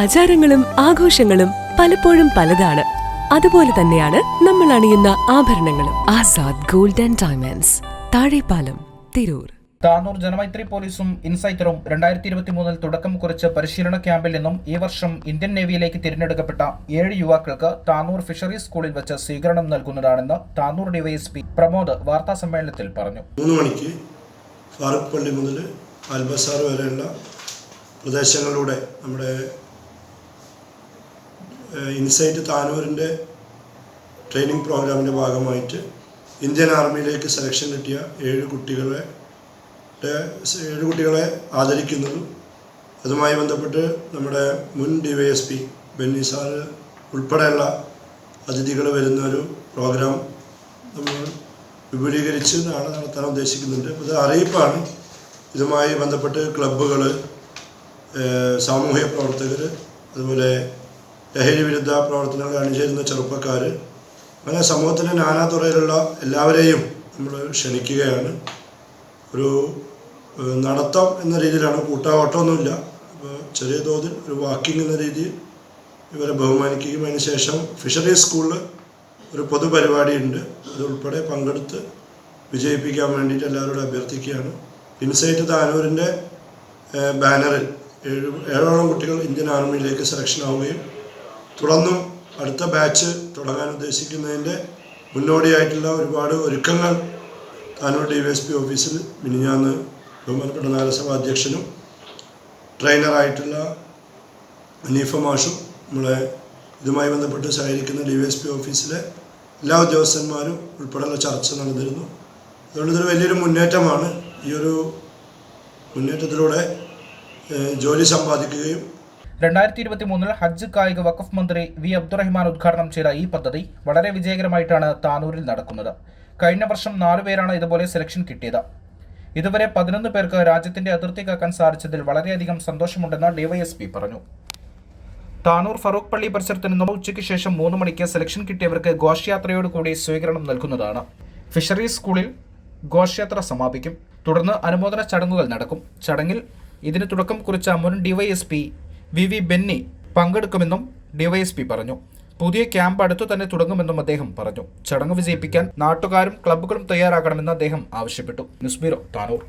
ആചാരങ്ങളും ആഘോഷങ്ങളും പലപ്പോഴും പലതാണ്. അതുപോലെ തന്നെയാണ് നമ്മൾ അണിയുന്ന ആഭരണങ്ങളും. Azad gold and diamonds. Thazhepalam Tirur. Tanur Janamaithri പോലീസും ഇൻസൈറ്ററും രണ്ടായിരത്തി ഇരുപത്തി മൂന്നിൽ തുടക്കം കുറിച്ച പരിശീലന ക്യാമ്പിൽ നിന്നും ഈ വർഷം ഇന്ത്യൻ നേവിയിലേക്ക് തിരഞ്ഞെടുക്കപ്പെട്ട ഏഴ് യുവാക്കൾക്ക് താനൂർ ഫിഷറീസ് സ്കൂളിൽ വെച്ച് സ്വീകരണം നൽകുന്നതാണെന്ന് താനൂർ ഡിവൈഎസ്പി പ്രമോദ് വാർത്താ സമ്മേളനത്തിൽ പറഞ്ഞു. മൂന്ന് മണിക്ക് ഫാറൂഖ് പള്ളി മുതൽ അൽബസാർ വരെയുള്ള പ്രദേശങ്ങളിലൂടെ നമ്മുടെ ഇൻസൈറ്റ് താനൂരിന്റെ ട്രെയിനിങ് പ്രോഗ്രാമിന്റെ ഭാഗമായിട്ട് ഇന്ത്യൻ ആർമിയിലേക്ക് സെലക്ഷൻ കിട്ടിയ ഏഴ് കുട്ടികളെ ഏഴ് കുട്ടികളെ ആദരിക്കുന്നതും അതുമായി ബന്ധപ്പെട്ട് നമ്മുടെ മുൻ D Y S P Benny sir ഉൾപ്പെടെയുള്ള അതിഥികൾ വരുന്ന ഒരു പ്രോഗ്രാം നമ്മൾ വിപുലീകരിച്ച് നാളെ നടത്താൻ ഉദ്ദേശിക്കുന്നുണ്ട്. ഇത് അറിയിപ്പാണ്. ഇതുമായി ബന്ധപ്പെട്ട് ക്ലബ്ബുകൾ സാമൂഹ്യ പ്രവർത്തകർ അതുപോലെ ലഹരി വിരുദ്ധ പ്രവർത്തനങ്ങൾ അണിചേരുന്ന ചെറുപ്പക്കാർ അങ്ങനെ സമൂഹത്തിന്റെ നാനാതുറയിലുള്ള എല്ലാവരെയും നമ്മൾ ക്ഷണിക്കുകയാണ്. ഒരു നടത്തം എന്ന രീതിയിലാണ് കൂട്ടാവട്ടമൊന്നുമില്ല. അപ്പോൾ ചെറിയ തോതിൽ ഒരു വാക്കിംഗ് എന്ന രീതിയിൽ ഇവരെ ബഹുമാനിക്കുകയും അതിന് ശേഷം ഫിഷറീസ് സ്കൂളിൽ ഒരു പൊതുപരിപാടിയുണ്ട്. അതുൾപ്പെടെ പങ്കെടുത്ത് വിജയിപ്പിക്കാൻ വേണ്ടിയിട്ട് എല്ലാവരോടും അഭ്യർത്ഥിക്കുകയാണ്. ഇൻസൈറ്റ് താനൂരിന്റെ ബാനറിൽ ഏഴ് ഏഴോളം കുട്ടികൾ ഇന്ത്യൻ ആർമിയിലേക്ക് സെലക്ഷൻ ആവുകയും തുടർന്നും അടുത്ത ബാച്ച് തുടങ്ങാൻ ഉദ്ദേശിക്കുന്നതിന്റെ മുന്നോടിയായിട്ടുള്ള ഒരുപാട് ഒരുക്കങ്ങൾ Tanur D V S P ഓഫീസിൽ മിനിഞ്ഞാന്ന് ബഹുമാനപ്പെട്ട നഗരസഭ അധ്യക്ഷനും ട്രെയിനറായിട്ടുള്ള അനീഫ മാഷും നമ്മളെ ഇതുമായി ബന്ധപ്പെട്ട് സഹകരിക്കുന്ന ഡി വി എസ് പി ഓഫീസിലെ എല്ലാ ഉദ്യോഗസ്ഥന്മാരും ഉൾപ്പെടെയുള്ള ചർച്ച നടന്നിരുന്നു. അതുകൊണ്ട് ഇതൊരു വലിയൊരു മുന്നേറ്റമാണ്. ഈ ഒരു മുന്നേറ്റത്തിലൂടെ ജോലി സമ്പാദിക്കുകയും രണ്ടായിരത്തി ഇരുപത്തി മൂന്നിൽ ഹജ്ജ് കായിക വഖഫ് മന്ത്രി വി അബ്ദുറഹ്മാൻ ഉദ്ഘാടനം ചെയ്ത ഈ പദ്ധതി വളരെ വിജയകരമായിട്ടാണ് താനൂരിൽ നടക്കുന്നത്. കഴിഞ്ഞ വർഷം നാലുപേരാണ് ഇതുപോലെ സെലക്ഷൻ കിട്ടിയത്. ഇതുവരെ പതിനൊന്ന് പേർക്ക് രാജ്യത്തിന്റെ അതിർത്തി കാക്കാൻ സാധിച്ചതിൽ വളരെയധികം സന്തോഷമുണ്ടെന്ന് ഡിവൈഎസ്പി പറഞ്ഞു. താനൂർ ഫറൂഖ് പള്ളി പരിസരത്ത് നിന്നും ഉച്ചയ്ക്ക് ശേഷം മൂന്ന് മണിക്ക് സെലക്ഷൻ കിട്ടിയവർക്ക് ഘോഷയാത്രയോടുകൂടി സ്വീകരണം നൽകുന്നതാണ്. ഫിഷറീസ് സ്കൂളിൽ ഘോഷയാത്ര സമാപിക്കും. തുടർന്ന് അനുമോദന ചടങ്ങുകൾ നടക്കും. ചടങ്ങിൽ ഇതിന് തുടക്കം കുറിച്ച മുൻ ഡിവൈഎസ്പി വി വി ബെന്നി പങ്കെടുക്കുമെന്നും ഡിവൈഎസ്പി പറഞ്ഞു. പുതിയ ക്യാമ്പ് അടുത്തു തന്നെ തുടങ്ങുമെന്നും അദ്ദേഹം പറഞ്ഞു. ചടങ്ങ് വിജയിപ്പിക്കാൻ നാട്ടുകാരും ക്ലബ്ബുകളും തയ്യാറാകണമെന്ന് അദ്ദേഹം ആവശ്യപ്പെട്ടു. News bureau Tanur.